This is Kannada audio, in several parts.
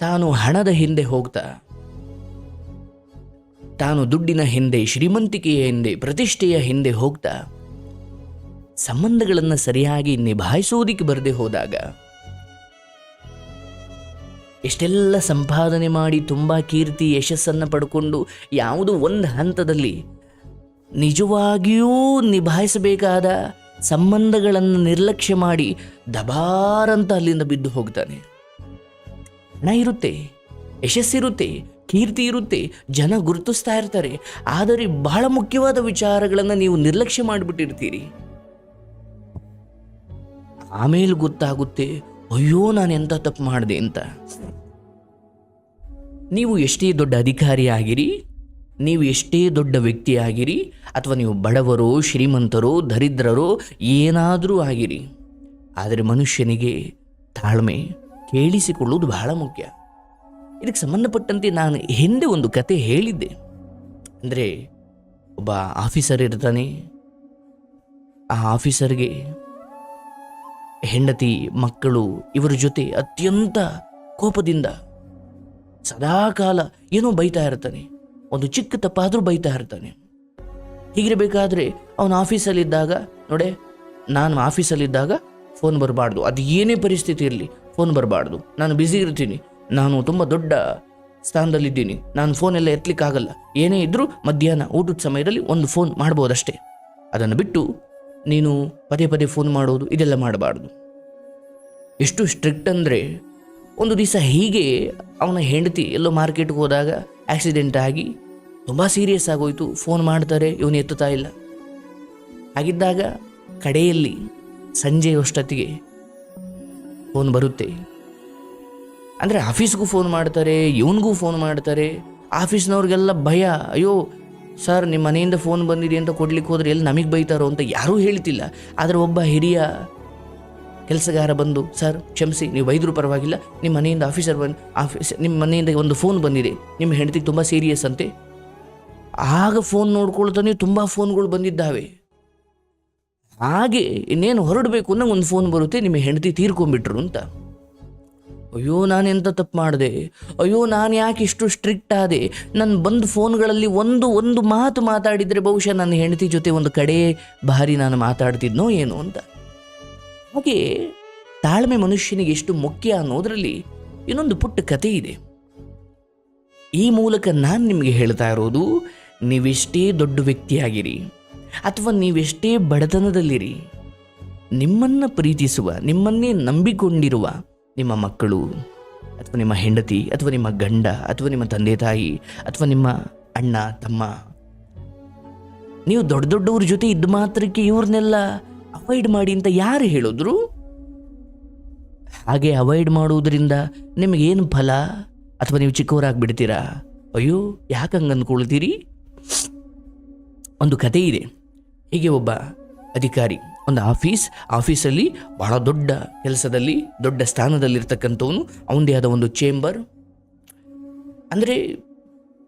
ತಾನು ಹಣದ ಹಿಂದೆ ಹೋಗ್ತಾ. ತಾನು ದುಡ್ಡಿನ ಹಿಂದೆ, ಶ್ರೀಮಂತಿಕೆಯ ಹಿಂದೆ, ಪ್ರತಿಷ್ಠೆಯ ಹಿಂದೆ ಹೋಗ್ತಾ. ಸಂಬಂಧಗಳನ್ನು ಸರಿಯಾಗಿ ನಿಭಾಯಿಸುವುದಕ್ಕೆ ಬರದೆ ಹೋದಾಗ. ಎಷ್ಟೆಲ್ಲ ಸಂಪಾದನೆ ಮಾಡಿ ತುಂಬ ಕೀರ್ತಿ, ಯಶಸ್ಸನ್ನು ಪಡ್ಕೊಂಡು ಯಾವುದೋ ಒಂದು ಹಂತದಲ್ಲಿ ನಿಜವಾಗಿಯೂ ನಿಭಾಯಿಸಬೇಕಾದ ಸಂಬಂಧಗಳನ್ನು ನಿರ್ಲಕ್ಷ್ಯ ಮಾಡಿ ದಬಾರಂತ ಅಲ್ಲಿಂದ ಬಿದ್ದು ಹೋಗ್ತಾನೆ. ಹಣ ಇರುತ್ತೆ ಯಶಸ್ಸಿರುತ್ತೆ ಕೀರ್ತಿ ಇರುತ್ತೆ, ಜನ ಗುರುತಿಸ್ತಾ ಇರ್ತಾರೆ. ಆದರೆ ಬಹಳ ಮುಖ್ಯವಾದ ವಿಚಾರಗಳನ್ನು ನೀವು ನಿರ್ಲಕ್ಷ್ಯ ಮಾಡಿಬಿಟ್ಟಿರ್ತೀರಿ. ಆಮೇಲೆ ಗೊತ್ತಾಗುತ್ತೆ, ಅಯ್ಯೋ ನಾನು ಎಂಥ ತಪ್ಪು ಮಾಡಿದೆ ಅಂತ. ನೀವು ಎಷ್ಟೇ ದೊಡ್ಡ ಅಧಿಕಾರಿ ಆಗಿರಿ, ನೀವು ಎಷ್ಟೇ ದೊಡ್ಡ ವ್ಯಕ್ತಿ ಆಗಿರಿ, ಅಥವಾ ನೀವು ಬಡವರೋ, ಶ್ರೀಮಂತರೋ, ದರಿದ್ರರೋ ಏನಾದರೂ ಆಗಿರಿ. ಆದರೆ ಮನುಷ್ಯನಿಗೆ ತಾಳ್ಮೆ ಕೇಳಿಸಿಕೊಳ್ಳುವುದು ಬಹಳ ಮುಖ್ಯ. ಇದಕ್ಕೆ ಸಂಬಂಧಪಟ್ಟಂತೆ ನಾನು ಹಿಂದೆ ಒಂದು ಕತೆ ಹೇಳಿದ್ದೆ. ಅಂದರೆ ಒಬ್ಬ ಆಫೀಸರ್ ಇರ್ತಾನೆ. ಆ ಆಫೀಸರ್ಗೆ ಹೆಂಡತಿ, ಮಕ್ಕಳು ಇವರ ಜೊತೆ ಅತ್ಯಂತ ಕೋಪದಿಂದ ಸದಾಕಾಲ ಏನೋ ಬೈತಾ ಇರ್ತಾನೆ. ಒಂದು ಚಿಕ್ಕ ತಪ್ಪಾದರೂ ಬೈತಾ ಇರ್ತಾನೆ. ಹೀಗಿರಬೇಕಾದ್ರೆ ಅವನು ಆಫೀಸಲ್ಲಿದ್ದಾಗ, ನೋಡೆ, ನಾನು ಆಫೀಸಲ್ಲಿದ್ದಾಗ ಫೋನ್ ಬರಬಾರ್ದು. ಅದು ಏನೇ ಪರಿಸ್ಥಿತಿ ಇರಲಿ ಫೋನ್ ಬರಬಾರ್ದು. ನಾನು ಬ್ಯುಸಿ ಇರ್ತೀನಿ. ನಾನು ತುಂಬ ದೊಡ್ಡ ಸ್ಥಾನದಲ್ಲಿದ್ದೀನಿ. ನಾನು ಫೋನೆಲ್ಲ ಎತ್ತಲಿಕ್ಕಾಗಲ್ಲ ಏನೇ ಇದ್ದರೂ ಮಧ್ಯಾಹ್ನ ಊಟದ ಸಮಯದಲ್ಲಿ ಒಂದು ಫೋನ್ ಮಾಡ್ಬೋದಷ್ಟೇ. ಅದನ್ನು ಬಿಟ್ಟು ನೀನು ಪದೇ ಪದೇ ಫೋನ್ ಮಾಡೋದು, ಇದೆಲ್ಲ ಮಾಡಬಾರ್ದು. ಎಷ್ಟು ಸ್ಟ್ರಿಕ್ಟ್ ಅಂದರೆ ಒಂದು ದಿವಸ ಹೀಗೆ ಅವನ ಹೆಂಡತಿ ಎಲ್ಲೋ ಮಾರ್ಕೆಟ್ಗೆ ಹೋದಾಗ ಆಕ್ಸಿಡೆಂಟ್ ಆಗಿ ತುಂಬ ಸೀರಿಯಸ್ ಆಗೋಯಿತು. ಫೋನ್ ಮಾಡ್ತಾರೆ, ಇವನು ಎತ್ತುತ್ತಾ ಇಲ್ಲ. ಹಾಗಿದ್ದಾಗ ಕಡೆಯಲ್ಲಿ ಸಂಜೆ ಅಷ್ಟೊತ್ತಿಗೆ ಫೋನ್ ಬರುತ್ತೆ. ಅಂದರೆ ಆಫೀಸ್ಗೂ ಫೋನ್ ಮಾಡ್ತಾರೆ, ಇವನಿಗೂ ಫೋನ್ ಮಾಡ್ತಾರೆ. ಆಫೀಸ್ನವ್ರಿಗೆಲ್ಲ ಭಯ, ಅಯ್ಯೋ, ಸರ್ ನಿಮ್ಮ ಮನೆಯಿಂದ ಫೋನ್ ಬಂದಿದೆ ಅಂತ ಕೊಡ್ಲಿಕ್ಕೆ ಹೋದ್ರೆ ಎಲ್ಲಿ ನಮಗೆ ಬೈತಾರೋ ಅಂತ ಯಾರೂ ಹೇಳ್ತಿಲ್ಲ. ಆದರೆ ಒಬ್ಬ ಹಿರಿಯ ಕೆಲಸಗಾರ ಬಂದು, ಸರ್, ಕ್ಷಮಿಸಿ, ನೀವು ಬೈದರೂ ಪರವಾಗಿಲ್ಲ. ನಿಮ್ಮ ಮನೆಯಿಂದ ಆಫೀಸರ್ ಬಂದು, ಆಫೀಸ್ ನಿಮ್ಮ ಮನೆಯಿಂದ ಒಂದು ಫೋನ್ ಬಂದಿದೆ. ನಿಮ್ಮ ಹೆಂಡತಿಗೆ ತುಂಬ ಸೀರಿಯಸ್ ಅಂತೆ. ಆಗ ಫೋನ್ ನೋಡ್ಕೊಳ್ತಾನೆ ತುಂಬ ಫೋನ್ಗಳು ಬಂದಿದ್ದಾವೆ. ಹಾಗೆ ಇನ್ನೇನು ಹೊರಡಬೇಕು ಅನ್ನೋ ಒಂದು ಫೋನ್ ಬರುತ್ತೆ ನಿಮ್ಮ ಹೆಂಡತಿ ತೀರ್ಕೊಂಡ್ಬಿಟ್ರು ಅಂತ. ಅಯ್ಯೋ, ನಾನು ಎಂತ ತಪ್ಪು ಮಾಡಿದೆ? ಅಯ್ಯೋ, ನಾನು ಯಾಕೆ ಇಷ್ಟು ಸ್ಟ್ರಿಕ್ಟ್ ಆದೆ? ನನ್ನ ಬಂದು ಫೋನ್ಗಳಲ್ಲಿ ಒಂದು ಒಂದು ಮಾತು ಮಾತಾಡಿದರೆ ಬಹುಶಃ ನನ್ನ ಹೆಂಡತಿ ಜೊತೆ ಒಂದು ಕಡೆ ಬಾರಿ ನಾನು ಮಾತಾಡ್ತಿದ್ನೋ ಏನು ಅಂತ. ಹಾಗೆ ತಾಳ್ಮೆ ಮನುಷ್ಯನಿಗೆ ಎಷ್ಟು ಮುಖ್ಯ ಅನ್ನೋದರಲ್ಲಿ ಇನ್ನೊಂದು ಪುಟ್ಟ ಕತೆ ಇದೆ. ಈ ಮೂಲಕ ನಾನು ನಿಮಗೆ ಹೇಳ್ತಾ ಇರೋದು, ನೀವೆಷ್ಟೇ ದೊಡ್ಡ ವ್ಯಕ್ತಿಯಾಗಿರಿ. ಅಥವಾ ನೀವೆಷ್ಟೇ ಬಡತನದಲ್ಲಿರಿ, ನಿಮ್ಮನ್ನು ಪ್ರೀತಿಸುವ, ನಿಮ್ಮನ್ನೇ ನಂಬಿಕೊಂಡಿರುವ ನಿಮ್ಮ ಮಕ್ಕಳು, ಅಥವಾ ನಿಮ್ಮ ಹೆಂಡತಿ, ಅಥವಾ ನಿಮ್ಮ ಗಂಡ, ಅಥವಾ ನಿಮ್ಮ ತಂದೆ ತಾಯಿ, ಅಥವಾ ನಿಮ್ಮ ಅಣ್ಣ, ತಮ್ಮ, ನೀವು ದೊಡ್ಡ ದೊಡ್ಡವ್ರ ಜೊತೆ ಇದ್ದ ಮಾತ್ರಕ್ಕೆ ಇವ್ರನ್ನೆಲ್ಲ ಅವಾಯ್ಡ್ ಮಾಡಿ ಅಂತ ಯಾರು ಹೇಳಿದ್ರು? ಹಾಗೆ ಅವಾಯ್ಡ್ ಮಾಡುವುದರಿಂದ ನಿಮಗೇನು ಫಲ? ಅಥವಾ ನೀವು ಚಿಕ್ಕವರಾಗ್ಬಿಡ್ತೀರಾ? ಅಯ್ಯೋ, ಯಾಕೆ ಹಂಗೆ ಅಂದ್ಕೊಳ್ತೀರಿ ಒಂದು ಕತೆ ಇದೆ. ಹೀಗೆ ಒಬ್ಬ ಅಧಿಕಾರಿ, ಒಂದು ಆಫೀಸ್, ಆಫೀಸಲ್ಲಿ ಬಹಳ ದೊಡ್ಡ ಕೆಲಸದಲ್ಲಿ, ದೊಡ್ಡ ಸ್ಥಾನದಲ್ಲಿರ್ತಕ್ಕಂಥವನು, ಅವನದೇ ಆದ ಒಂದು ಚೇಂಬರ್. ಅಂದರೆ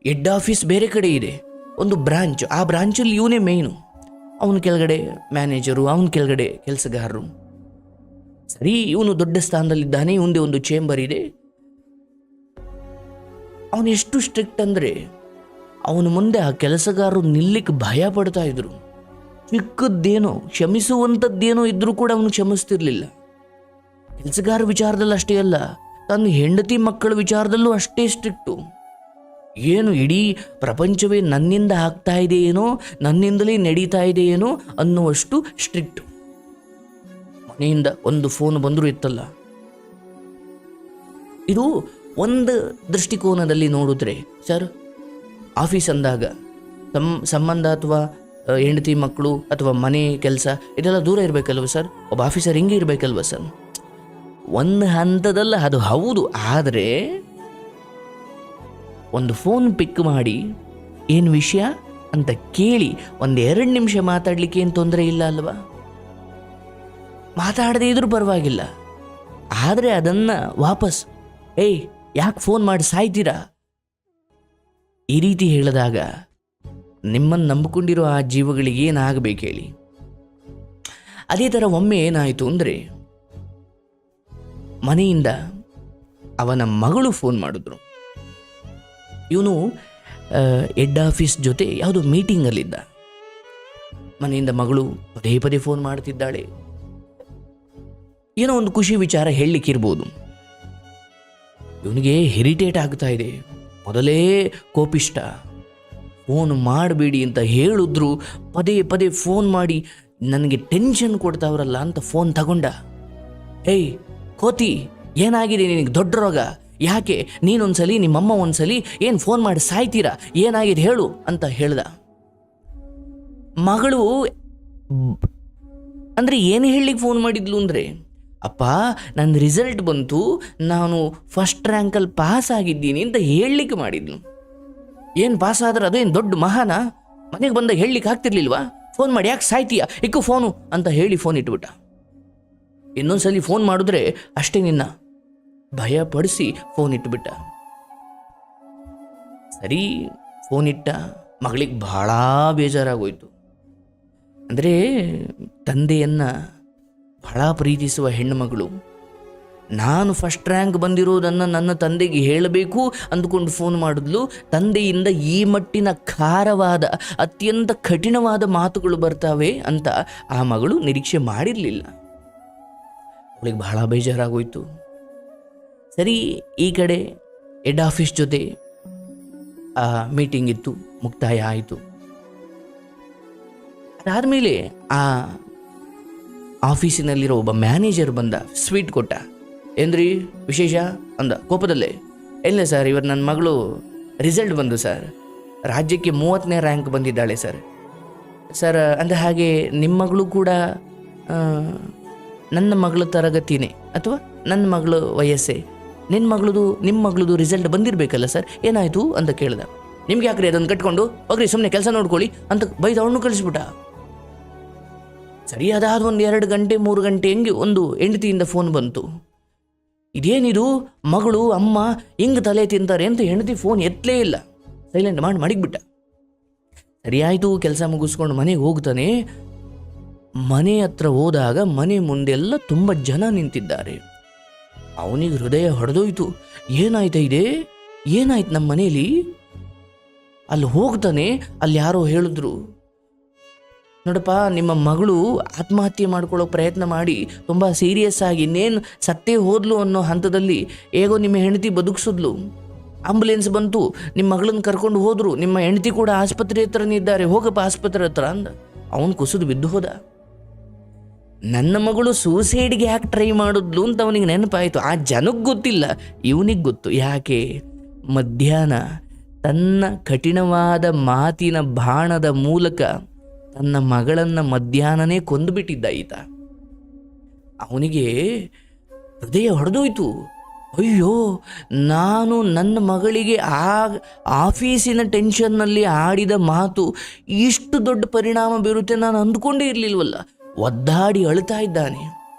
ಹೆಡ್ ಆಫೀಸ್ ಬೇರೆ ಕಡೆ ಇದೆ, ಒಂದು ಬ್ರಾಂಚ್, ಆ ಬ್ರಾಂಚಲ್ಲಿ ಇವನೇ ಮೇಯ್ನು ಅವನ ಕೆಳಗಡೆ ಮ್ಯಾನೇಜರು ಅವನ ಕೆಳಗಡೆ ಕೆಲಸಗಾರರು. ಸರಿ, ಇವನು ದೊಡ್ಡ ಸ್ಥಾನದಲ್ಲಿದ್ದಾನೆ ಇವಂದೇ ಒಂದು ಚೇಂಬರ್ ಇದೆ. ಅವನು ಎಷ್ಟು ಸ್ಟ್ರಿಕ್ಟ್ ಅಂದರೆ, ಅವನ ಮುಂದೆ ಆ ಕೆಲಸಗಾರರು ನಿಲ್ಲಿಕ್ಕೆ ಭಯ ಪಡ್ತಾ ಇದ್ರು. ಚಿಕ್ಕದ್ದೇನೋ ಕ್ಷಮಿಸುವಂಥದ್ದೇನೋ ಇದ್ದರೂ ಕೂಡ ಅವನು ಕ್ಷಮಿಸ್ತಿರ್ಲಿಲ್ಲ. ಕೆಲಸಗಾರ ವಿಚಾರದಲ್ಲಿ ಅಷ್ಟೇ ಅಲ್ಲ, ತನ್ನ ಹೆಂಡತಿ ಮಕ್ಕಳ ವಿಚಾರದಲ್ಲೂ ಅಷ್ಟೇ ಸ್ಟ್ರಿಕ್ಟು ಏನು ಇಡೀ ಪ್ರಪಂಚವೇ ನನ್ನಿಂದ ಆಗ್ತಾ ಇದೆಯೇನೋ, ನನ್ನಿಂದಲೇ ನಡೀತಾ ಇದೆಯೇನೋ ಅನ್ನುವಷ್ಟು ಸ್ಟ್ರಿಕ್ಟ್ ಮನೆಯಿಂದ ಒಂದು ಫೋನ್ ಬಂದರೂ ಇತ್ತಲ್ಲ. ಇದು ಒಂದು ದೃಷ್ಟಿಕೋನದಲ್ಲಿ ನೋಡಿದ್ರೆ, ಸರ್, ಆಫೀಸ್ ಅಂದಾಗ ಸಂಬಂಧ ಅಥವಾ ಹೆಂಡತಿ ಮಕ್ಕಳು ಅಥವಾ ಮನೆ ಕೆಲಸ, ಇದೆಲ್ಲ ದೂರ ಇರಬೇಕಲ್ವ ಸರ್? ಒಬ್ಬ ಆಫೀಸರ್ ಹಿಂಗೆ ಇರಬೇಕಲ್ವ ಸರ್? ಒಂದು ಹಂತದಲ್ಲ, ಅದು ಹೌದು, ಆದರೆ ಒಂದು ಫೋನ್ ಪಿಕ್ ಮಾಡಿ, ಏನು ವಿಷಯ ಅಂತ ಕೇಳಿ, ಒಂದು ಎರಡು ನಿಮಿಷ ಮಾತಾಡಲಿಕ್ಕೆ ಏನು ತೊಂದರೆ ಇಲ್ಲ ಅಲ್ವಾ? ಮಾತಾಡದೇ ಇದ್ರೂ ಪರವಾಗಿಲ್ಲ. ಆದರೆ ಅದನ್ನು ವಾಪಸ್, ಏಯ್, ಯಾಕೆ ಫೋನ್ ಮಾಡಿ ಸಾಯ್ತೀರಾ? ಈ ರೀತಿ ಹೇಳಿದಾಗ ನಿಮ್ಮನ್ನು ನಂಬಿಕೊಂಡಿರೋ ಆ ಜೀವಗಳಿಗೆ ಏನಾಗಬೇಕು ಹೇಳಿ? ಅದೇ ಥರ ಒಮ್ಮೆ ಏನಾಯಿತು ಅಂದರೆ, ಮನೆಯಿಂದ ಅವನ ಮಗಳು ಫೋನ್ ಮಾಡಿದ್ರು. ಇವನು ಹೆಡ್ ಆಫೀಸ್ ಜೊತೆ ಯಾವುದೋ ಮೀಟಿಂಗಲ್ಲಿದ್ದ. ಮನೆಯಿಂದ ಮಗಳು ಪದೇ ಪದೇ ಫೋನ್ ಮಾಡ್ತಿದ್ದಾಳೆ. ಏನೋ ಒಂದು ಖುಷಿ ವಿಚಾರ ಹೇಳಲಿಕ್ಕಿರ್ಬೋದು. ಇವನಿಗೆ ಹೆರಿಟೇಟ್ ಆಗ್ತಾ ಇದೆ. ಮೊದಲೇ ಕೋಪಿಷ್ಟ. ಫೋನ್ ಮಾಡಬೇಡಿ ಅಂತ ಹೇಳಿದ್ರು. ಪದೇ ಪದೇ ಫೋನ್ ಮಾಡಿ, ನನಗೆ ಟೆನ್ಷನ್ ಕೊಡ್ತಾವ್ರಲ್ಲ ಅಂತ ಫೋನ್ ತಗೊಂಡ. ಏಯ್, ಕೋತಿ, ಏನಾಗಿದೆ ನಿನಗೆ ದೊಡ್ಡ ರೋಗ? ಯಾಕೆ? ನೀನೊಂದ್ಸಲಿ, ನಿಮ್ಮಮ್ಮ ಒಂದ್ಸಲಿ ಏನು ಫೋನ್ ಮಾಡಿ ಸಾಯ್ತೀರಾ? ಏನಾಗಿದೆ ಹೇಳು? ಅಂತ ಹೇಳ್ದ. ಮಗಳು ಅಂದರೆ ಏನು ಹೇಳಲಿಕ್ಕೆ ಫೋನ್ ಮಾಡಿದ್ಲು ಅಂದರೆ, ಅಪ್ಪ ನನ್ನ ರಿಸಲ್ಟ್ ಬಂತು. ನಾನು ಫಸ್ಟ್ ರ್ಯಾಂಕಲ್ಲಿ ಪಾಸ್ ಆಗಿದ್ದೀನಿ ಅಂತ ಹೇಳಲಿಕ್ಕೆ ಮಾಡಿದ್ಲು. ಏನು ಪಾಸ್ ಆದ್ರೆ ಅದೇನು ದೊಡ್ಡ ಮಹಾನ? ಮನೆಗೆ ಬಂದಾಗ ಹೇಳಲಿಕ್ಕೆ ಆಗ್ತಿರ್ಲಿಲ್ವಾ? ಫೋನ್ ಮಾಡಿ, ಯಾಕೆ ಸಾಯ್ತೀಯ? ಇಕ್ಕು ಫೋನು ಅಂತ ಹೇಳಿ ಫೋನ್ ಇಟ್ಬಿಟ್ಟ. ಇನ್ನೊಂದ್ಸಲಿ ಫೋನ್ ಮಾಡಿದ್ರೆ ಅಷ್ಟೇ ನಿನ್ನ. ಭಯ ಪಡಿಸಿ ಫೋನ್ ಇಟ್ಬಿಟ್ಟ. ಸರಿ, ಫೋನ್ ಇಟ್ಟ. ಮಗಳಿಗೆ ಬಹಳ ಬೇಜಾರಾಗೋಯ್ತು. ಅಂದರೆ ತಂದೆಯನ್ನು ಬಹಳ ಪ್ರೀತಿಸುವ ಹೆಣ್ಣುಮಗಳು ನಾನು ಫಸ್ಟ್ ರ್ಯಾಂಕ್ ಬಂದಿರೋದನ್ನು ನನ್ನ ತಂದೆಗೆ ಹೇಳಬೇಕು ಅಂದುಕೊಂಡು ಫೋನ್ ಮಾಡಿದ್ಲು. ತಂದೆಯಿಂದ ಈ ಮಟ್ಟಿನ ಖಾರವಾದ, ಅತ್ಯಂತ ಕಠಿಣವಾದ ಮಾತುಗಳು ಬರ್ತಾವೆ ಅಂತ ಆ ಮಗಳು ನಿರೀಕ್ಷೆ ಮಾಡಿರಲಿಲ್ಲ. ಅವಳಿಗೆ ಬಹಳ ಬೇಜಾರಾಗೋಯ್ತು. ಸರಿ, ಈ ಕಡೆ ಹೆಡ್ ಆಫೀಸ್ ಜೊತೆ ಮೀಟಿಂಗ್ ಇತ್ತು, ಮುಕ್ತಾಯ ಆಯಿತು. ಅದಾದಮೇಲೆ ಆ ಆಫೀಸಿನಲ್ಲಿರೋ ಒಬ್ಬ ಮ್ಯಾನೇಜರ್ ಬಂದ ಸ್ವೀಟ್ ಕೊಟ್ಟ. ಏನ್ರಿ ವಿಶೇಷ? ಅಂದ. ಕೋಪದಲ್ಲೇ. ಇಲ್ಲ ಸರ್ ಇವತ್ತು ನನ್ನ ಮಗಳು? ರಿಸಲ್ಟ್ ಬಂದು ಸರ್. ರಾಜ್ಯಕ್ಕೆ ಮೂವತ್ತನೇ ರ್ಯಾಂಕ್ ಬಂದಿದ್ದಾಳೆ ಸರ್. ಸರ್, ಅಂದ ಹಾಗೆ ನಿಮ್ಮ ಮಗಳು ಕೂಡ ನನ್ನ ಮಗಳ ತರಗತಿನೇ ಅಥವಾ ನನ್ನ ಮಗಳು ವಯಸ್ಸೇ? ನಿನ್ನ ಮಗಳದು ನಿಮ್ಮ ಮಗಳದು ರಿಸಲ್ಟ್ ಬಂದಿರಬೇಕಲ್ಲ ಸರ್. ಏನಾಯಿತು? ಅಂತ ಕೇಳ್ದ. ನಿಮ್ಗೆ ಯಾಕ್ರಿ ಅದನ್ನು ಕಟ್ಕೊಂಡು? ಹೋಗ್ರಿ ಸುಮ್ಮನೆ ಕೆಲಸ ನೋಡ್ಕೊಳ್ಳಿ ಅಂತ ಬೈದು ಅವನು ಕಳಿಸ್ಬಿಟ್ಟ. ಸರಿಯಾದ ಒಂದು ಎರಡು ಗಂಟೆ, ಮೂರು ಗಂಟೆ, ಹೆಂಗೆ ಒಂದು ಹೆಂಡತಿಯಿಂದ ಫೋನ್ ಬಂತು. ಇದೇನಿದು? ಮಗಳು, ಅಮ್ಮ ಹಿಂಗೆ ತಲೆ ತಿಂತಾರೆ ಅಂತ ಹೆಂಡತಿ ಫೋನ್ ಎತ್ತಲೇ ಇಲ್ಲ. ಸೈಲೆಂಟ್ ಮಾಡಿ ಮಡಗ್ಬಿಟ್ಟ. ಸರಿಯಾಯಿತು ಕೆಲಸ ಮುಗಿಸ್ಕೊಂಡು ಮನೆಗೆ ಹೋಗ್ತಾನೆ. ಮನೆ ಹತ್ರ ಹೋದಾಗ ಮನೆ ಮುಂದೆಲ್ಲ ತುಂಬ ಜನ ನಿಂತಿದ್ದಾರೆ. ಅವನಿಗೆ ಹೃದಯ ಹೊಡೆದೋಯ್ತು ಏನಾಯ್ತಾ ಇದೆ? ಏನಾಯ್ತು ನಮ್ಮ ಮನೇಲಿ? ಅಲ್ಲಿ ಹೋಗ್ತಾನೆ, ಅಲ್ಲಿ ಯಾರೋ ಹೇಳಿದ್ರು. ನೋಡಪ್ಪ, ನಿಮ್ಮ ಮಗಳು ಆತ್ಮಹತ್ಯೆ ಮಾಡ್ಕೊಳ್ಳೋ ಪ್ರಯತ್ನ ಮಾಡಿ ತುಂಬ ಸೀರಿಯಸ್ ಆಗಿ ಇನ್ನೇನು ಸತ್ತೇ ಹೋದ್ಲು ಅನ್ನೋ ಹಂತದಲ್ಲಿ ಹೇಗೋ ನಿಮ್ಮ ಹೆಂಡತಿ ಬದುಕಿಸಿದ್ಲು. ಆಂಬುಲೆನ್ಸ್ ಬಂತು ನಿಮ್ಮ ಮಗಳನ್ನ ಕರ್ಕೊಂಡು ಹೋದರು, ನಿಮ್ಮ ಹೆಂಡತಿ ಕೂಡ ಆಸ್ಪತ್ರೆ ಹತ್ರನೇ ಇದ್ದಾರೆ, ಹೋಗಪ್ಪ ಆಸ್ಪತ್ರೆ ಹತ್ರ ಅಂದ. ಅವನು ಕುಸಿದು ಬಿದ್ದು ಹೋದ. ನನ್ನ ಮಗಳು ಸೂಸೈಡ್ಗೆ ಯಾಕೆ ಟ್ರೈ ಮಾಡಿದ್ಲು ಅಂತ ಅವನಿಗೆ ನೆನಪಾಯಿತು. ಆ ಜನಕ್ಕೆ ಗೊತ್ತಿಲ್ಲ, ಇವನಿಗೆ ಗೊತ್ತು. ಯಾಕೆ? ಮಧ್ಯಾಹ್ನ ತನ್ನ ಕಠಿಣವಾದ ಮಾತಿನ ಬಾಣದ ಮೂಲಕ ತನ್ನ ಮಗಳನ್ನ ಮಧ್ಯಾಹ್ನನೇ ಕೊಂದುಬಿಟ್ಟಿದ್ದ ಈತ. ಅವನಿಗೆ ಹೃದಯ ಹೊಡೆದೋಯ್ತು. ಅಯ್ಯೋ, ನಾನು ನನ್ನ ಮಗಳಿಗೆ ಆ ಆಫೀಸಿನ ಟೆನ್ಷನ್ನಲ್ಲಿ ಆಡಿದ ಮಾತು ಇಷ್ಟು ದೊಡ್ಡ ಪರಿಣಾಮ ಬೀರುತ್ತೆ ನಾನು ಅಂದುಕೊಂಡೇ ಇರಲಿಲ್ವಲ್ಲ. ಒದ್ದಾಡಿ ಅಳ್ತಾ ಇದ್ದಾನೆ.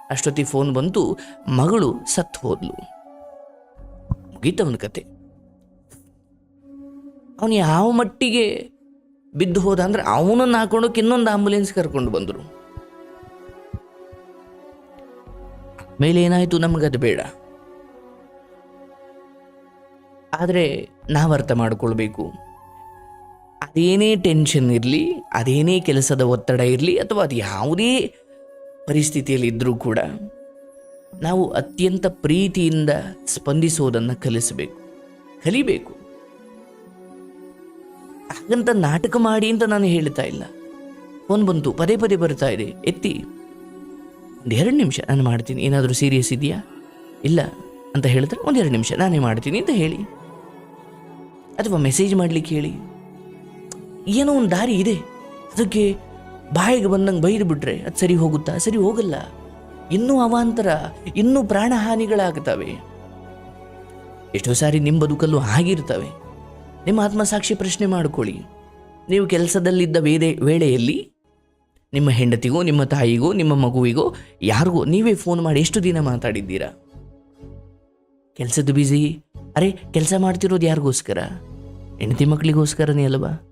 ಅಷ್ಟೊತ್ತಿಗೆ ಫೋನ್ ಬಂತು, ಮಗಳು ಸತ್ತು ಹೋದ್ಲು. ಮುಗೀತವನ ಕತೆ. ಅವನು ಯಾವ ಮಟ್ಟಿಗೆ ಬಿದ್ದು ಹೋದ ಅಂದ್ರೆ ಅವನನ್ನು ಹಾಕೊಂಡೋಗಿ ಇನ್ನೊಂದು ಆಂಬುಲೆನ್ಸ್ ಕರ್ಕೊಂಡು ಬಂದರು. ಮೇಲೆ ಏನಾಯಿತು? ನಮಗದು ಬೇಡ. ಆದರೆ ನಾವು ಅರ್ಥ ಮಾಡಿಕೊಳ್ಬೇಕು. ಅದೇನೇ ಟೆನ್ಷನ್ ಇರಲಿ, ಅದೇನೇ ಕೆಲಸದ ಒತ್ತಡ ಇರಲಿ, ಅಥವಾ ಅದು ಯಾವುದೇ ಪರಿಸ್ಥಿತಿಯಲ್ಲಿ ಇದ್ದರೂ ಕೂಡ ನಾವು ಅತ್ಯಂತ ಪ್ರೀತಿಯಿಂದ ಸ್ಪಂದಿಸೋದನ್ನು ಕಲಿಸಬೇಕು. ಕಲಿಬೇಕು. ಹಾಗಂತ ನಾಟಕ ಮಾಡಿ ಅಂತ ನಾನು ಹೇಳ್ತಾ ಇಲ್ಲ. ಫೋನ್ ಬಂತು, ಪದೇ ಪದೇ ಬರ್ತಾ ಇದೆ. ಎತ್ತಿ. ಒಂದು ಎರಡು ನಿಮಿಷ ನಾನು ಮಾಡ್ತೀನಿ. ಏನಾದರೂ ಸೀರಿಯಸ್ ಇದೆಯಾ? ಇಲ್ಲ ಅಂತ ಹೇಳಿದ್ರೆ ಎರಡು ನಿಮಿಷ ನಾನೇ ಮಾಡ್ತೀನಿ ಅಂತ ಹೇಳಿ. ಅಥವಾ ಮೆಸೇಜ್ ಮಾಡಲಿಕ್ಕೆ ಹೇಳಿ. ಏನೋ ಒಂದು ದಾರಿ ಇದೆ. ಅದಕ್ಕೆ ಬಾಯಿಗೆ ಬಂದಂಗೆ ಬೈದು ಬಿಟ್ರೆ ಅದು ಸರಿ ಹೋಗುತ್ತಾ? ಸರಿ ಹೋಗಲ್ಲ. ಇನ್ನೂ ಅವಾಂತರ, ಇನ್ನೂ ಪ್ರಾಣಹಾನಿಗಳಾಗ್ತವೆ. ಎಷ್ಟೋ ಸಾರಿ ನಿಮ್ಮ ಬದುಕಲ್ಲೂ ಆಗಿರ್ತವೆ ನಿಮ್ಮ ಆತ್ಮಸಾಕ್ಷಿ ಪ್ರಶ್ನೆ ಮಾಡಿಕೊಳ್ಳಿ. ನೀವು ಕೆಲಸದಲ್ಲಿದ್ದ ವೇದೆ, ವೇಳೆಯಲ್ಲಿ ನಿಮ್ಮ ಹೆಂಡತಿಗೋ, ನಿಮ್ಮ ತಾಯಿಗೋ, ನಿಮ್ಮ ಮಗುವಿಗೋ, ಯಾರಿಗೋ ನೀವೇ ಫೋನ್ ಮಾಡಿ ಎಷ್ಟು ದಿನ ಮಾತಾಡಿದ್ದೀರಾ? ಕೆಲಸದ ಬ್ಯುಸಿ ಅರೆ, ಕೆಲಸ ಮಾಡ್ತಿರೋದು ಯಾರಿಗೋಸ್ಕರ? ಹೆಂಡತಿ ಮಕ್ಕಳಿಗೋಸ್ಕರನೇ ಅಲ್ವಾ?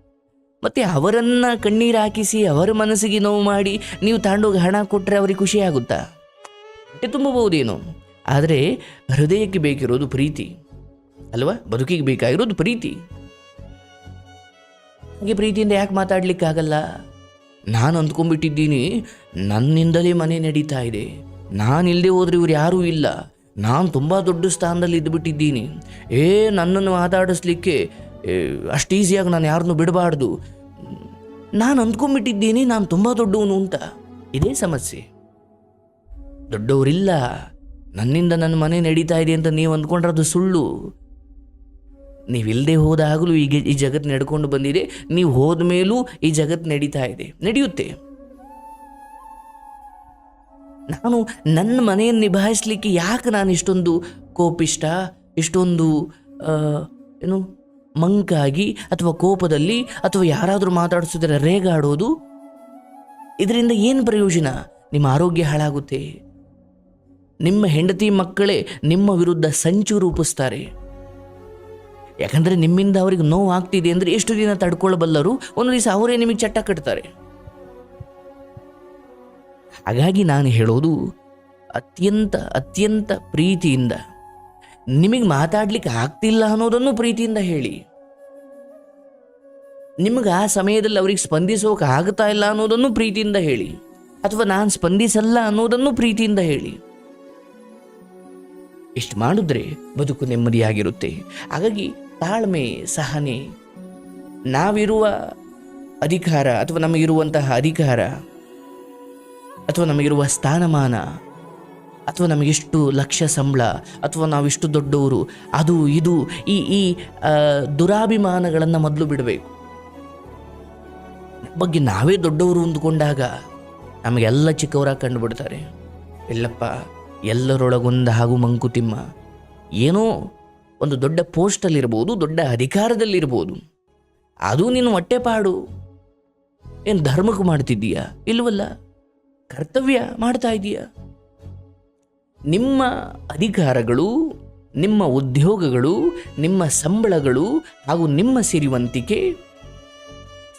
ಮತ್ತು ಅವರನ್ನು ಕಣ್ಣೀರು ಹಾಕಿಸಿ, ಅವರ ಮನಸ್ಸಿಗೆ ನೋವು ಮಾಡಿ ನೀವು ತಾಂಡೋಗಿ ಹಣ ಕೊಟ್ಟರೆ ಅವರಿಗೆ ಖುಷಿ ಆಗುತ್ತಾ? ಹೊಟ್ಟೆ ತುಂಬಬಹುದೇನು? ಆದರೆ ಹೃದಯಕ್ಕೆ ಬೇಕಿರೋದು ಪ್ರೀತಿ. ಅಲ್ವಾ? ಬದುಕಿಗೆ ಬೇಕಾಗಿರೋದು ಪ್ರೀತಿ. ಹಾಗೆ ಪ್ರೀತಿಯಿಂದ ಯಾಕೆ ಮಾತಾಡ್ಲಿಕ್ಕಾಗಲ್ಲ? ನಾನು ಅಂದ್ಕೊಂಡ್ಬಿಟ್ಟಿದ್ದೀನಿ, ನನ್ನಿಂದಲೇ ಮನೆ ನಡೀತಾ ಇದೆ. ನಾನು ಇಲ್ಲದೆ ಹೋದ್ರೆ ಇವ್ರು ಯಾರೂ ಇಲ್ಲ. ನಾನು ತುಂಬ ದೊಡ್ಡ ಸ್ಥಾನದಲ್ಲಿ ಇದ್ದುಬಿಟ್ಟಿದ್ದೀನಿ ಏ, ನನ್ನನ್ನು ಮಾತಾಡಿಸ್ಲಿಕ್ಕೆ ಅಷ್ಟು ಈಸಿಯಾಗಿ ನಾನು ಯಾರನ್ನೂ ಬಿಡಬಾರ್ದು. ನಾನು ಅಂದ್ಕೊಂಡ್ಬಿಟ್ಟಿದ್ದೀನಿ, ನಾನು ತುಂಬ ದೊಡ್ಡವನು ಅಂತ. ಇದೇ ಸಮಸ್ಯೆ. ದೊಡ್ಡವರಿಲ್ಲ. ನನ್ನಿಂದ ನನ್ನ ಮನೆ ನಡೀತಾ ಇದೆ ಅಂತ ನೀವು ಅಂದ್ಕೊಂಡ್ರೆ ಅದು ಸುಳ್ಳು. ನೀವಿಲ್ಲದೆ ಹೋದಾಗಲೂ ಈಗ ಈ ಜಗತ್ತು ನಡ್ಕೊಂಡು ಬಂದಿದೆ, ನೀವು ಹೋದ ಮೇಲೂ ಈ ಜಗತ್ತು ನಡೀತಾ ಇದೆ, ನಡೆಯುತ್ತೆ. ನಾನು ನನ್ನ ಮನೆಯನ್ನು ನಿಭಾಯಿಸ್ಲಿಕ್ಕೆ ಯಾಕೆ ನಾನು ಇಷ್ಟೊಂದು ಕೋಪಿಷ್ಟ, ಇಷ್ಟೊಂದು ಏನು, ಮಂಕಾಗಿ ಅಥವಾ ಕೋಪದಲ್ಲಿ ಅಥವಾ ಯಾರಾದರೂ ಮಾತಾಡಿಸಿದ್ರೆ ರೇಗಾಡೋದು? ಇದರಿಂದ ಏನು ಪ್ರಯೋಜನ? ನಿಮ್ಮ ಆರೋಗ್ಯ ಹಾಳಾಗುತ್ತೆ. ನಿಮ್ಮ ಹೆಂಡತಿ ಮಕ್ಕಳೇ ನಿಮ್ಮ ವಿರುದ್ಧ ಸಂಚು ರೂಪಿಸ್ತಾರೆ. ಯಾಕಂದ್ರೆ ನಿಮ್ಮಿಂದ ಅವರಿಗೆ ನೋವು ಆಗ್ತಿದೆ ಅಂದರೆ ಎಷ್ಟು ದಿನ ತಡ್ಕೊಳ್ಳಬಲ್ಲರು ಒಂದು ದಿವಸ ಅವರೇ ನಿಮಗೆ ಚಟ್ಟ ಕಟ್ತಾರೆ. ಹಾಗಾಗಿ ನಾನು ಹೇಳೋದು, ಅತ್ಯಂತ ಅತ್ಯಂತ ಪ್ರೀತಿಯಿಂದ, ನಿಮಗೆ ಮಾತಾಡ್ಲಿಕ್ಕೆ ಆಗ್ತಿಲ್ಲ ಅನ್ನೋದನ್ನು ಪ್ರೀತಿಯಿಂದ ಹೇಳಿ. ನಿಮಗೆ ಆ ಸಮಯದಲ್ಲಿ ಅವ್ರಿಗೆ ಸ್ಪಂದಿಸೋಕೆ ಆಗ್ತಾ ಇಲ್ಲ ಅನ್ನೋದನ್ನು ಪ್ರೀತಿಯಿಂದ ಹೇಳಿ. ಅಥವಾ ನಾನು ಸ್ಪಂದಿಸಲ್ಲ ಅನ್ನೋದನ್ನು ಪ್ರೀತಿಯಿಂದ ಹೇಳಿ. ಇಷ್ಟು ಮಾಡಿದ್ರೆ ಬದುಕು ನೆಮ್ಮದಿಯಾಗಿರುತ್ತೆ. ಹಾಗಾಗಿ ತಾಳ್ಮೆ ಸಹನೆ. ನಾವಿರುವ ಅಧಿಕಾರ ಅಥವಾ ನಮಗಿರುವಂತಹ ಅಧಿಕಾರ ಅಥವಾ ನಮಗಿರುವ ಸ್ಥಾನಮಾನ ಅಥವಾ ನಮಗೆಷ್ಟು ಲಕ್ಷ ಸಂಬಳ ಅಥವಾ ನಾವಿಷ್ಟು ದೊಡ್ಡವರು, ಅದು, ಇದು, ಈ ಈ ದುರಾಭಿಮಾನಗಳನ್ನು ಮೊದಲು ಬಿಡಬೇಕು. ಬಗ್ಗೆ ನಾವೇ ದೊಡ್ಡವರು ಅಂದುಕೊಂಡಾಗ ನಮಗೆಲ್ಲ ಚಿಕ್ಕವರಾಗಿ ಕಂಡುಬಿಡ್ತಾರೆ. ಎಲ್ಲಪ್ಪ ಎಲ್ಲರೊಳಗೊಂದು ಹಾಗೂ ಮಂಕುತಿಮ್ಮ. ಏನೋ ಒಂದು ದೊಡ್ಡ ಪೋಸ್ಟಲ್ಲಿರ್ಬೋದು, ದೊಡ್ಡ ಅಧಿಕಾರದಲ್ಲಿರ್ಬೋದು. ಅದು ನೀನು ಹೊಟ್ಟೆಪಾಡು ಏನು ಧರ್ಮಕ್ಕೆ ಮಾಡ್ತಿದ್ದೀಯಾ? ಇಲ್ವಲ್ಲ ಕರ್ತವ್ಯ ಮಾಡ್ತಾ ಇದೀಯಾ. ನಿಮ್ಮ ಅಧಿಕಾರಗಳು, ನಿಮ್ಮ ಉದ್ಯೋಗಗಳು, ನಿಮ್ಮ ಸಂಬಳಗಳು ಹಾಗೂ ನಿಮ್ಮ ಸಿರಿವಂತಿಕೆ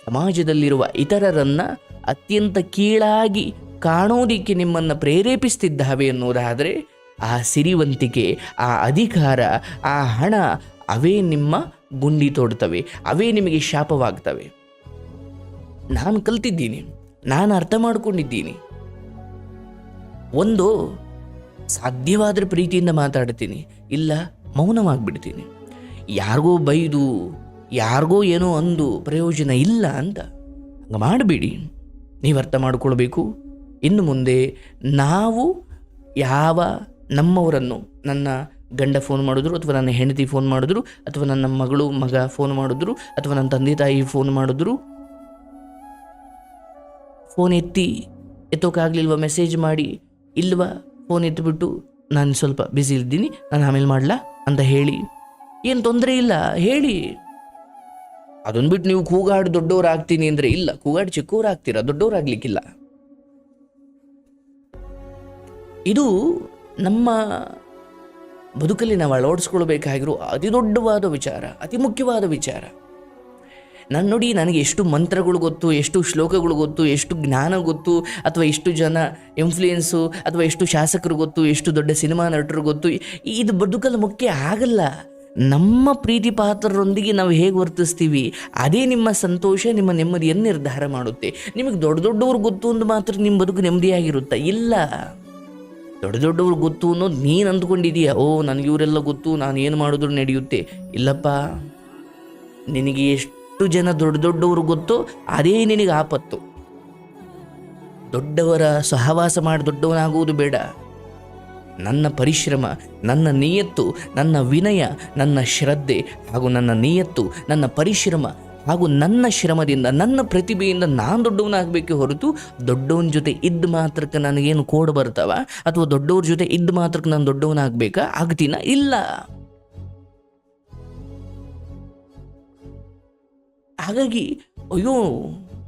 ಸಮಾಜದಲ್ಲಿರುವ ಇತರರನ್ನ ಅತ್ಯಂತ ಕೀಳಾಗಿ ಕಾಣೋದಿಕ್ಕೆ ನಿಮ್ಮನ್ನು ಪ್ರೇರೇಪಿಸ್ತಿದ್ದಾವೆ ಅನ್ನೋದಾದರೆ ಆ ಸಿರಿವಂತಿಕೆ, ಆ ಅಧಿಕಾರ, ಆ ಹಣ ಅವೇ ನಿಮ್ಮ ಗುಂಡಿ ತೋಡ್ತವೆ ಅವೇ ನಿಮಗೆ ಶಾಪವಾಗ್ತವೆ. ನಾನು ಕಲ್ತಿದ್ದೀನಿ, ನಾನು ಅರ್ಥ ಮಾಡಿಕೊಂಡಿದ್ದೀನಿ. ಒಂದು, ಸಾಧ್ಯವಾದರೆ ಪ್ರೀತಿಯಿಂದ ಮಾತಾಡ್ತೀನಿ, ಇಲ್ಲ ಮೌನವಾಗಿಬಿಡ್ತೀನಿ. ಯಾರಿಗೋ ಬೈದು, ಯಾರಿಗೋ ಏನೋ ಅಂದು ಪ್ರಯೋಜನ ಇಲ್ಲ ಅಂತ ಹಂಗೆ ಮಾಡಬೇಡಿ. ನೀವು ಅರ್ಥ ಮಾಡಿಕೊಳ್ಬೇಕು. ಇನ್ನು ಮುಂದೆ ನಾವು ಯಾವ ನಮ್ಮವರನ್ನು ನನ್ನ ಗಂಡ ಫೋನ್ ಮಾಡಿದ್ರು ಅಥವಾ ನನ್ನ ಹೆಂಡತಿ ಫೋನ್ ಮಾಡಿದ್ರು ಅಥವಾ ನನ್ನ ಮಗಳು, ಮಗ ಫೋನ್ ಮಾಡಿದ್ರು ಅಥವಾ ನನ್ನ ತಂದೆ ತಾಯಿ ಫೋನ್ ಮಾಡಿದ್ರು. ಫೋನ್ ಎತ್ತಿ ಎತ್ತೋಕ್ಕಾಗಲಿಲ್ವ ಮೆಸೇಜ್ ಮಾಡಿ? ಇಲ್ವಾ? ಫೋನ್ ಎತ್ತಿಬಿಟ್ಟು ನಾನು ಸ್ವಲ್ಪ ಬ್ಯುಸಿ ಇದ್ದೀನಿ ನಾನು ಆಮೇಲೆ ಮಾಡಲಾ ಅಂತ ಹೇಳಿ. ಏನು ತೊಂದರೆ ಇಲ್ಲ, ಹೇಳಿ. ಅದೊಂದು ಬಿಟ್ಟು ನೀವು ಕೂಗಾಡಿ ದೊಡ್ಡವ್ರು ಆಗ್ತೀನಿ ಅಂದರೆ ಇಲ್ಲ, ಕೂಗಾಡಿ ಚಿಕ್ಕವ್ರು ಆಗ್ತೀರಾ ದೊಡ್ಡವ್ರು ಇದು ನಮ್ಮ ಬದುಕಲ್ಲಿ ನಾವು ಅಳವಡಿಸ್ಕೊಳ್ಬೇಕಾಗಿರೋ ಅತಿ ದೊಡ್ಡವಾದ ವಿಚಾರ ಅತಿ ಮುಖ್ಯವಾದ ವಿಚಾರ. ನನ್ನ ನೋಡಿ ನನಗೆ ಎಷ್ಟು ಮಂತ್ರಗಳು ಗೊತ್ತು, ಎಷ್ಟು ಶ್ಲೋಕಗಳು ಗೊತ್ತು, ಎಷ್ಟು ಜ್ಞಾನ ಗೊತ್ತು, ಅಥವಾ ಎಷ್ಟು ಜನ ಇನ್ಫ್ಲೂಯೆನ್ಸು ಅಥವಾ ಎಷ್ಟು ಶಾಸಕರು ಗೊತ್ತು ಎಷ್ಟು ದೊಡ್ಡ ಸಿನಿಮಾ ನಟರು ಗೊತ್ತು ಇದು ಬದುಕಲ್ಲಿ ಮುಖ್ಯ ಆಗಲ್ಲ. ನಮ್ಮ ಪ್ರೀತಿ ಪಾತ್ರರೊಂದಿಗೆ ನಾವು ಹೇಗೆ ವರ್ತಿಸ್ತೀವಿ, ಅದೇ ನಿಮ್ಮ ಸಂತೋಷ, ನಿಮ್ಮ ನೆಮ್ಮದಿಯನ್ನು ನಿರ್ಧಾರ ಮಾಡುತ್ತೆ. ನಿಮಗೆ ದೊಡ್ಡ ದೊಡ್ಡವ್ರು ಗೊತ್ತು ಅಂದು ಮಾತ್ರ ನಿಮ್ಮ ಬದುಕು ನೆಮ್ಮದಿಯಾಗಿರುತ್ತಾ? ಇಲ್ಲ. ದೊಡ್ಡ ದೊಡ್ಡವ್ರು ಗೊತ್ತು ಅನ್ನೋದು ನೀನು ಅಂದ್ಕೊಂಡಿದೀಯ, ಓ, ನನಗೆ ಇವರೆಲ್ಲ ಗೊತ್ತು, ನಾನು ಏನು ಮಾಡಿದ್ರು ನಡೆಯುತ್ತೆ. ಇಲ್ಲಪ್ಪ, ನಿನಗೆ ಎಷ್ಟು ಜನ ದೊಡ್ಡ ದೊಡ್ಡವರು ಗೊತ್ತು ಅದೇ ನಿನಗೆ ಆಪತ್ತು. ದೊಡ್ಡವರ ಸಹವಾಸ ಮಾಡಿ ದೊಡ್ಡವನಾಗುವುದು ಬೇಡ. ನನ್ನ ಪರಿಶ್ರಮ, ನನ್ನ ನಿಯತ್ತು, ನನ್ನ ವಿನಯ, ನನ್ನ ಶ್ರದ್ಧೆ ಹಾಗೂ ನನ್ನ ನಿಯತ್ತು, ನನ್ನ ಪರಿಶ್ರಮ ಹಾಗೂ ನನ್ನ ಶ್ರಮದಿಂದ, ನನ್ನ ಪ್ರತಿಭೆಯಿಂದ ನಾನು ದೊಡ್ಡವನಾಗಬೇಕೆ ಹೊರತು ದೊಡ್ಡವನ ಜೊತೆ ಇದ್ದ ಮಾತ್ರಕ್ಕೆ ನನಗೇನು ಕೋಡ್ ಬರ್ತಾವ? ಅಥವಾ ದೊಡ್ಡವ್ರ ಜೊತೆ ಇದ್ದ ಮಾತ್ರಕ್ಕೆ ನಾನು ದೊಡ್ಡವನಾಗಬೇಕಾ? ಆಗ್ತೀನ? ಇಲ್ಲ. ಹಾಗಾಗಿ, ಅಯ್ಯೋ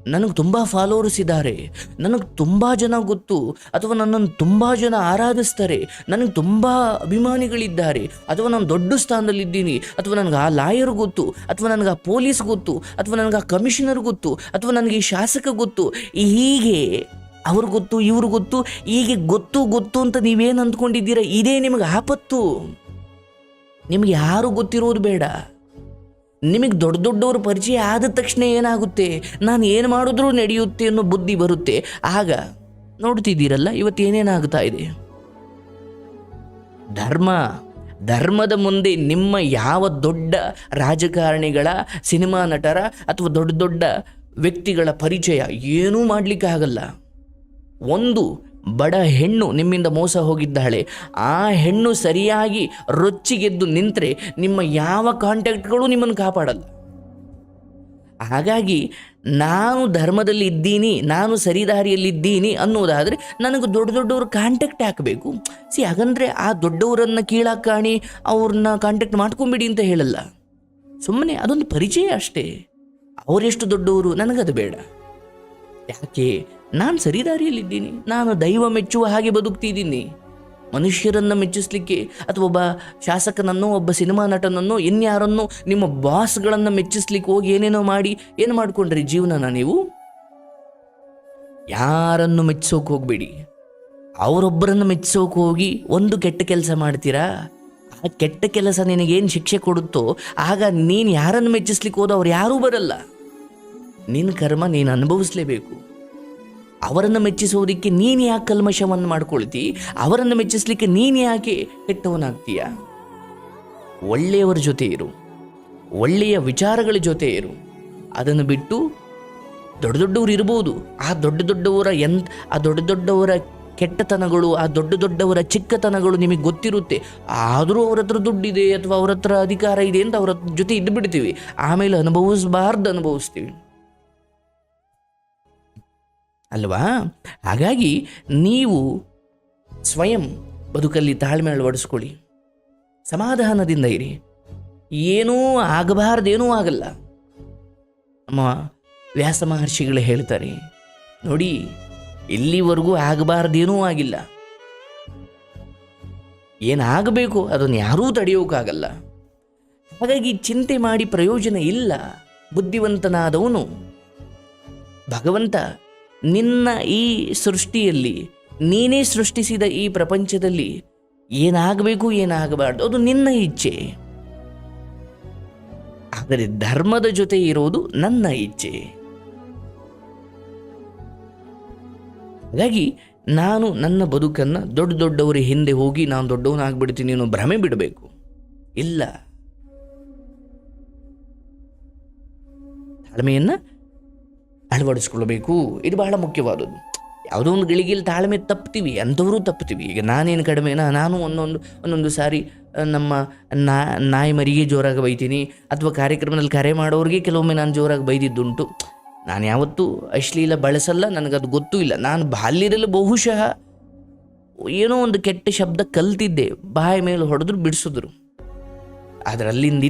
ನನಗೆ ತುಂಬ ಫಾಲೋವರ್ಸ್ ಇದ್ದಾರೆ. ನನಗೆ ತುಂಬ ಜನ ಗೊತ್ತು. ಅಥವಾ ನನ್ನನ್ನು ತುಂಬ ಜನ ಆರಾಧಿಸ್ತಾರೆ. ನನಗೆ ತುಂಬ ಅಭಿಮಾನಿಗಳಿದ್ದಾರೆ. ಅಥವಾ ನಾನು ದೊಡ್ಡ ಸ್ಥಾನದಲ್ಲಿದ್ದೀನಿ. ಅಥವಾ ನನಗೆ ಆ ಲಾಯರ್ ಗೊತ್ತು. ಅಥವಾ ನನಗೆ ಆ ಪೊಲೀಸ್ ಗೊತ್ತು. ಅಥವಾ ನನಗೆ ಆ ಕಮಿಷನರ್ ಗೊತ್ತು. ಅಥವಾ ನನಗೆ ಈ ಶಾಸಕ ಗೊತ್ತು. ಹೀಗೆ ಅವ್ರು ಗೊತ್ತು, ಇವ್ರು ಗೊತ್ತು, ಹೀಗೆ ಗೊತ್ತು ಗೊತ್ತು ಅಂತ ನೀವೇನು ಅಂದ್ಕೊಂಡಿದ್ದೀರಾ? ಇದೇ ನಿಮಗೆ ಆಪತ್ತು. ನಿಮಗೆ ಯಾರು ಗೊತ್ತಿರೋದು ಬೇಡ. ನಿಮಗೆ ದೊಡ್ಡ ದೊಡ್ಡವ್ರ ಪರಿಚಯ ಆದ ತಕ್ಷಣ ಏನಾಗುತ್ತೆ? ನಾನು ಏನು ಮಾಡಿದ್ರೂ ನಡೆಯುತ್ತೆ ಅನ್ನೋ ಬುದ್ಧಿ ಬರುತ್ತೆ. ಆಗ ನೋಡ್ತಿದ್ದೀರಲ್ಲ, ಇವತ್ತು ಏನೇನಾಗ್ತಾ ಇದೆ? ಧರ್ಮ. ಧರ್ಮದ ಮುಂದೆ ನಿಮ್ಮ ಯಾವ ದೊಡ್ಡ ರಾಜಕಾರಣಿಗಳ, ಸಿನಿಮಾ ನಟರ ಅಥವಾ ದೊಡ್ಡ ದೊಡ್ಡ ವ್ಯಕ್ತಿಗಳ ಪರಿಚಯ ಏನೂ ಮಾಡಲಿಕ್ಕೆ ಆಗಲ್ಲ ಒಂದು ಬಡ ಹೆಣ್ಣು ನಿಮ್ಮಿಂದ ಮೋಸ ಹೋಗಿದ್ದಾಳೆ ಆ ಹೆಣ್ಣು ಸರಿಯಾಗಿ ರೊಚ್ಚಿಗೆದ್ದು ನಿಂತರೆ ನಿಮ್ಮ ಯಾವ ಕಾಂಟ್ಯಾಕ್ಟ್ಗಳು ನಿಮ್ಮನ್ನು ಕಾಪಾಡಲ್ಲ. ಹಾಗಾಗಿ ನಾನು ಧರ್ಮದಲ್ಲಿ ಇದ್ದೀನಿ, ನಾನು ಸರಿದಾರಿಯಲ್ಲಿದ್ದೀನಿ ಅನ್ನೋದಾದರೆ ನನಗೆ ದೊಡ್ಡ ದೊಡ್ಡವ್ರ ಕಾಂಟ್ಯಾಕ್ಟ್ ಹಾಕಬೇಕು. ಸಿ, ಹಾಗಂದ್ರೆ ಆ ದೊಡ್ಡವರನ್ನು ಕೀಳಾಗಿ ಕಾಣಿ ಅವ್ರನ್ನ ಕಾಂಟ್ಯಾಕ್ಟ್ ಮಾಡ್ಕೊಂಬಿಡಿ ಅಂತ ಹೇಳಲ್ಲ. ಸುಮ್ಮನೆ ಅದೊಂದು ಪರಿಚಯ ಅಷ್ಟೇ. ಅವರೆಷ್ಟು ದೊಡ್ಡವರು, ನನಗದು ಬೇಡ. ಯಾಕೆ? ನಾನು ಸರಿದಾರಿಯಲ್ಲಿದ್ದೀನಿ ನಾನು ದೈವ ಮೆಚ್ಚುವ ಹಾಗೆ ಬದುಕ್ತಿದ್ದೀನಿ. ಮನುಷ್ಯರನ್ನು ಮೆಚ್ಚಿಸ್ಲಿಕ್ಕೆ ಅಥವಾ ಒಬ್ಬ ಶಾಸಕನನ್ನು, ಒಬ್ಬ ಸಿನಿಮಾ ನಟನನ್ನು, ಇನ್ಯಾರನ್ನು, ನಿಮ್ಮ ಬಾಸ್ಗಳನ್ನು ಮೆಚ್ಚಿಸ್ಲಿಕ್ಕೆ ಹೋಗಿ ಏನೇನೋ ಮಾಡಿ, ಏನು ಮಾಡಿಕೊಂಡ್ರಿ ಜೀವನನ ನೀವು? ಯಾರನ್ನು ಮೆಚ್ಚಿಸೋಕೆ ಹೋಗ್ಬೇಡಿ. ಅವರೊಬ್ಬರನ್ನು ಮೆಚ್ಚಿಸೋಕೆ ಹೋಗಿ ಒಂದು ಕೆಟ್ಟ ಕೆಲಸ ಮಾಡ್ತೀರಾ? ಆ ಕೆಟ್ಟ ಕೆಲಸ ನಿನಗೇನು ಶಿಕ್ಷೆ ಕೊಡುತ್ತೋ, ಆಗ ನೀನು ಯಾರನ್ನು ಮೆಚ್ಚಿಸ್ಲಿಕ್ಕೆ ಹೋದ ಅವ್ರು ಯಾರೂ ಬರಲ್ಲ. ನಿನ್ನ ಕರ್ಮ ನೀನು ಅನುಭವಿಸ್ಲೇಬೇಕು. ಅವರನ್ನು ಮೆಚ್ಚಿಸೋದಕ್ಕೆ ನೀನು ಯಾಕೆ ಕಲ್ಮಶವನ್ನು ಮಾಡ್ಕೊಳ್ತಿ? ಅವರನ್ನು ಮೆಚ್ಚಿಸ್ಲಿಕ್ಕೆ ನೀನು ಯಾಕೆ ಕೆಟ್ಟವನಾಗ್ತೀಯ? ಒಳ್ಳೆಯವರ ಜೊತೆ ಇರು. ಒಳ್ಳೆಯ ವಿಚಾರಗಳ ಜೊತೆ ಇರು. ಅದನ್ನು ಬಿಟ್ಟು ದೊಡ್ಡ ದೊಡ್ಡವರು ಇರ್ಬೋದು. ಆ ದೊಡ್ಡ ದೊಡ್ಡವರ ಎಂತ, ಆ ದೊಡ್ಡ ದೊಡ್ಡವರ ಕೆಟ್ಟತನಗಳು, ಆ ದೊಡ್ಡ ದೊಡ್ಡವರ ಚಿಕ್ಕತನಗಳು ನಿಮಗೆ ಗೊತ್ತಿರುತ್ತೆ. ಆದರೂ ಅವ್ರ ಹತ್ರ ದುಡ್ಡಿದೆ ಅಥವಾ ಅವ್ರ ಹತ್ರ ಅಧಿಕಾರ ಇದೆ ಅಂತ ಅವ್ರ ಜೊತೆ ಇದ್ದು ಬಿಡ್ತೀವಿ ಆಮೇಲೆ ಅನುಭವಿಸಬಾರ್ದು ಅನುಭವಿಸ್ತೀವಿ. ಅಲ್ವಾ? ಹಾಗಾಗಿ ನೀವು ಸ್ವಯಂ ಬದುಕಲ್ಲಿ ತಾಳ್ಮೆ ಅಳವಡಿಸ್ಕೊಳ್ಳಿ. ಸಮಾಧಾನದಿಂದ ಇರಿ. ಏನೂ ಆಗಬಾರ್ದೇನೂ ಆಗಲ್ಲ. ನಮ್ಮ ವ್ಯಾಸ ಮಹರ್ಷಿಗಳು ಹೇಳ್ತಾರೆ, ನೋಡಿ, ಇಲ್ಲಿವರೆಗೂ ಆಗಬಾರ್ದೇನೂ ಆಗಿಲ್ಲ. ಏನಾಗಬೇಕು ಅದನ್ನು ಯಾರೂ ತಡೆಯೋಕ್ಕಾಗಲ್ಲ ಹಾಗಾಗಿ ಚಿಂತೆ ಮಾಡಿ ಪ್ರಯೋಜನ ಇಲ್ಲ. ಬುದ್ಧಿವಂತನಾದವನು ಭಗವಂತ ನಿನ್ನ ಈ ಸೃಷ್ಟಿಯಲ್ಲಿ, ನೀನೇ ಸೃಷ್ಟಿಸಿದ ಈ ಪ್ರಪಂಚದಲ್ಲಿ ಏನಾಗಬೇಕು, ಏನಾಗಬಾರ್ದು, ಅದು ನಿನ್ನ ಇಚ್ಛೆ. ಆದರೆ ಧರ್ಮದ ಜೊತೆ ಇರೋದು ನನ್ನ ಇಚ್ಛೆ. ಹಾಗಾಗಿ ನಾನು ನನ್ನ ಬದುಕನ್ನು ದೊಡ್ಡ ದೊಡ್ಡವರ ಹಿಂದೆ ಹೋಗಿ ನಾನು ದೊಡ್ಡವನಾಗ್ಬಿಡ್ತೀನಿ ಅನ್ನೋ ಭ್ರಮೆ ಬಿಡಬೇಕು. ಇಲ್ಲ. ತಾಳ್ಮೆಯನ್ನು ಅಳವಡಿಸ್ಕೊಳ್ಬೇಕು. ಇದು ಬಹಳ ಮುಖ್ಯವಾದದ್ದು. ಯಾವುದೋ ಒಂದು ಗಳಿಗೆಯಲ್ಲಿ ತಾಳ್ಮೆ ತಪ್ತೀವಿ, ಅಂಥವರು ತಪ್ತೀವಿ. ಈಗ ನಾನೇನು ಕಡಿಮೆನಾ ನಾನು ಒಂದೊಂದು ಒಂದೊಂದು ಸಾರಿ ನಮ್ಮ ನಾ, ನಾಯಿ ಮರಿಗೆ ಜೋರಾಗಿ ಬೈತೀನಿ, ಅಥವಾ ಕಾರ್ಯಕ್ರಮದಲ್ಲಿ ಕರೆ ಮಾಡೋರಿಗೆ ಕೆಲವೊಮ್ಮೆ ನಾನು ಜೋರಾಗಿ ಬೈದಿದ್ದುಂಟು. ನಾನು ಯಾವತ್ತೂ ಅಶ್ಲೀಲ ಬಳಸಲ್ಲ, ನನಗದು ಗೊತ್ತೂ ಇಲ್ಲ. ನಾನು ಬಾಲ್ಯದಲ್ಲಿ ಬಹುಶಃ ಏನೋ ಒಂದು ಕೆಟ್ಟ ಶಬ್ದ ಕಲ್ತಿದ್ದೆ. ಬಾಯಿ ಮೇಲೆ ಹೊಡೆದ್ರು, ಬಿಡಿಸಿದ್ರು. ಆದರೆ ಅಲ್ಲಿಂದ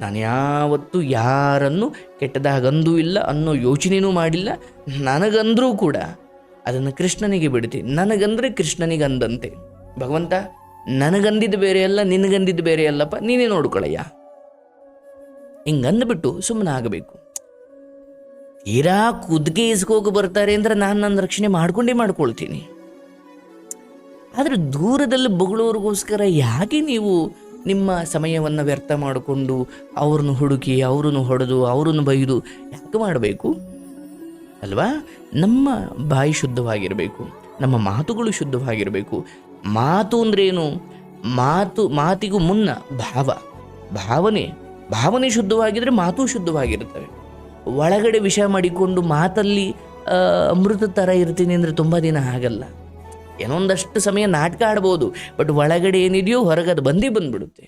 ನಾನು ಯಾವತ್ತೂ ಯಾರನ್ನು ಕೆಟ್ಟದಾಗಂದೂ ಇಲ್ಲ, ಅನ್ನೋ ಯೋಚನೆಯೂ ಮಾಡಿಲ್ಲ. ನನಗಂದರೂ ಕೂಡ ಅದನ್ನು ಕೃಷ್ಣನಿಗೆ ಬಿಡ್ತೀನಿ. ನನಗಂದರೆ ಕೃಷ್ಣನಿಗಂದಂತೆ. ಭಗವಂತ, ನನಗಂದಿದ್ದು ಬೇರೆ ಅಲ್ಲ, ನಿನಗಂದಿದ್ದು ಬೇರೆ ಅಲ್ಲಪ್ಪ, ನೀನೇ ನೋಡ್ಕೊಳಯ್ಯ. ಹಿಂಗಂದ್ಬಿಟ್ಟು ಸುಮ್ಮನೆ ಆಗಬೇಕು. ತೀರಾ ಕುದ್ಗೆ ಇಸ್ಕೋಗಿ ಬರ್ತಾರೆ ಅಂದ್ರೆ ನಾನು ನನ್ನ ರಕ್ಷಣೆ ಮಾಡ್ಕೊಂಡೇ ಮಾಡ್ಕೊಳ್ತೀನಿ. ಆದರೆ ದೂರದಲ್ಲಿ ಬೊಗಳೋರಿಗೋಸ್ಕರ ಯಾಕೆ ನೀವು ನಿಮ್ಮ ಸಮಯವನ್ನು ವ್ಯರ್ಥ ಮಾಡಿಕೊಂಡು ಅವ್ರನ್ನ ಹುಡುಕಿ, ಅವ್ರನ್ನು ಹೊಡೆದು, ಅವ್ರನ್ನು ಬೈದು ಯಾಕೆ ಮಾಡಬೇಕು? ಅಲ್ವಾ? ನಮ್ಮ ಬಾಯಿ ಶುದ್ಧವಾಗಿರಬೇಕು, ನಮ್ಮ ಮಾತುಗಳು ಶುದ್ಧವಾಗಿರಬೇಕು. ಮಾತು ಅಂದ್ರೇನು ಮಾತು, ಮಾತಿಗೂ ಮುನ್ನ ಭಾವ. ಭಾವನೆ ಭಾವನೆ ಶುದ್ಧವಾಗಿದ್ದರೆ ಮಾತು ಶುದ್ಧವಾಗಿರುತ್ತವೆ. ಒಳಗಡೆ ವಿಷ ಮಾಡಿಕೊಂಡು ಮಾತಲ್ಲಿ ಅಮೃತ ಥರ ಇರ್ತೀನಿ ಅಂದರೆ ತುಂಬ ದಿನ ಆಗಲ್ಲ. ಏನೋ ಒಂದಷ್ಟು ಸಮಯ ನಾಟಕ ಆಡ್ಬೋದು ಬಟ್ ಒಳಗಡೆ ಏನಿದೆಯೋ ಹೊರಗದು ಬಂದೇ ಬಂದ್ಬಿಡುತ್ತೆ.